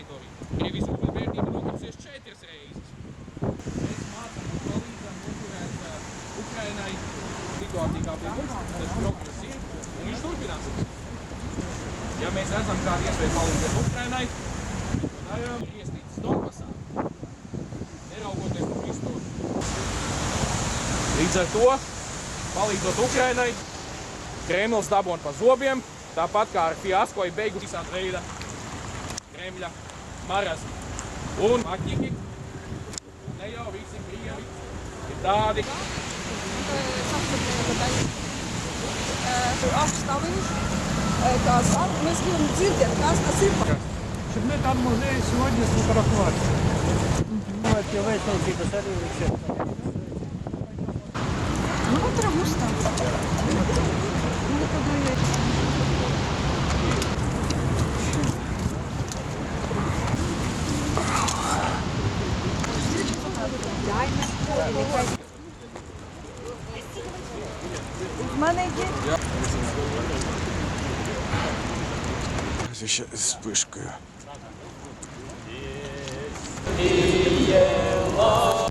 teritoriju. Krievijas vērtība nokāpsies četras reizes. Mēs mācām un palīdzam upurēt uh, Ukrainai situācija kā pie mums, tas progress ir, un viņš turpināsies. Ja mēs redzam kādu iespēju palīdzēt Ukrainai, tad darām iestītas Donbasā, neraugoties uz visu to. Līdz ar to, palīdzot Ukrainai, Kremlis dabūna pa zobiem, tāpat kā ar fiasko ir beigusi visāda Kremļa marazmu. Un tādi, Apstāviņš, tās ar, mēs gribam dzirdēt, kas tas ir. Щоб ми там могли сьогодні сфотографуватися. Висновки до себе ще. Ну, траву ставити. Ну, подає. Ще з спишкою. Латвію.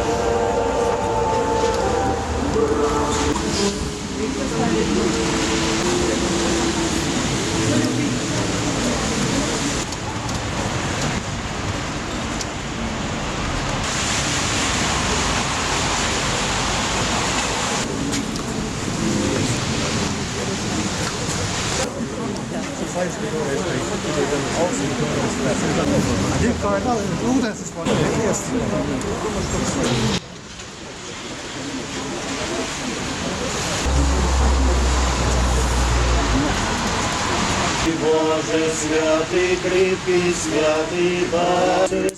Боже, святий, кріпкий, святий,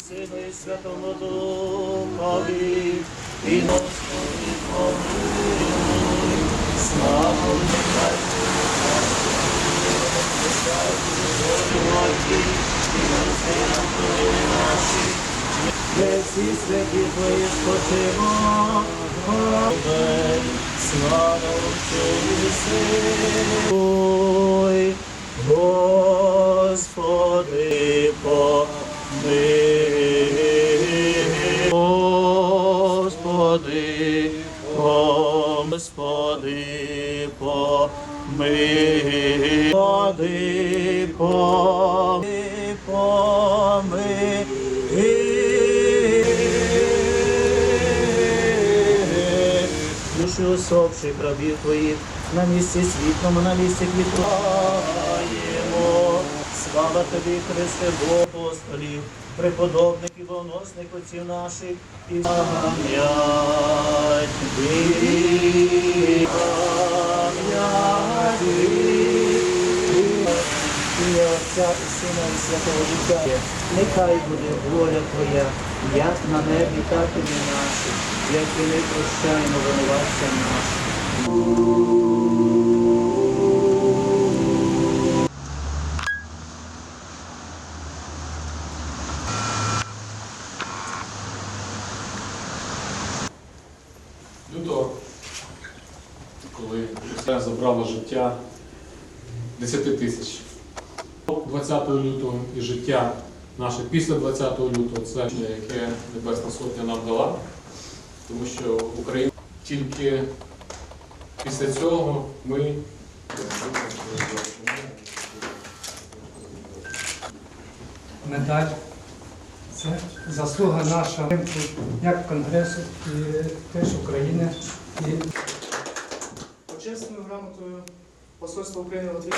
Сину і Святому Духові, і Господи помилуй, славу нехай Господи, і розглянути наші, де всі святі Твої спочимо, Аминь. Слава. Ой, Господи, помилуй. Господи, пом- Господи, помилуй. Господи, помилуй, помилуй. Душі рабів твоїх на місці світлому, на місці квітуємо. Слава тобі, Христе, Бог апостолів, преподобних і богоносних отців наших і пам'ять Отця і Сина і Святого Духа. Нехай буде воля Твоя, як на небі, так і на наших, як і ми прощаємо винуватцям нашим. Лютого, коли Росія забрала життя 10 тисяч. 20 лютого і життя наше після 20 лютого це яке Небесна Сотня нам дала, тому що Україна тільки після цього ми Медаль. Це заслуга наша як Конгресу і теж України. І Почесною грамотою Посольства України в Латвії.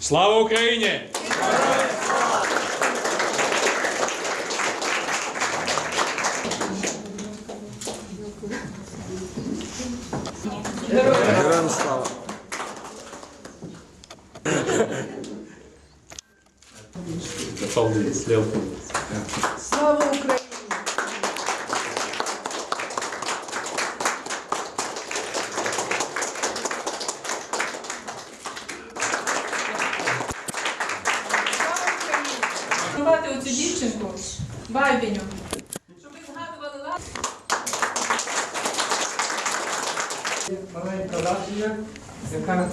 Слава Україні! Героям слава! Thank you. Слава Україні! Шанувати оцю дівчинку, Бабіню, щоб ви згадували ласки. Маленька Латвія, яка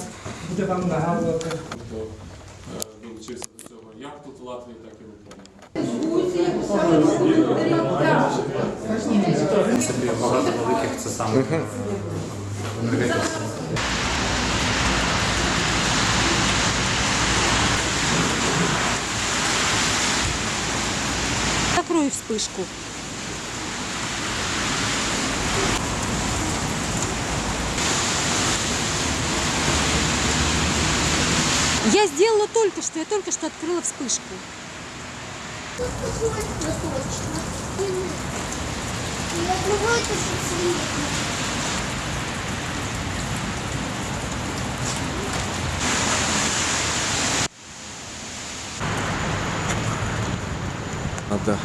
буде вам нагадувати е, долучився до цього як тут в Латвії, так і в Україні. багато великих це саме енергетика. Закрою вспышку. Я сделала только что, я только что открыла вспышку. А, да.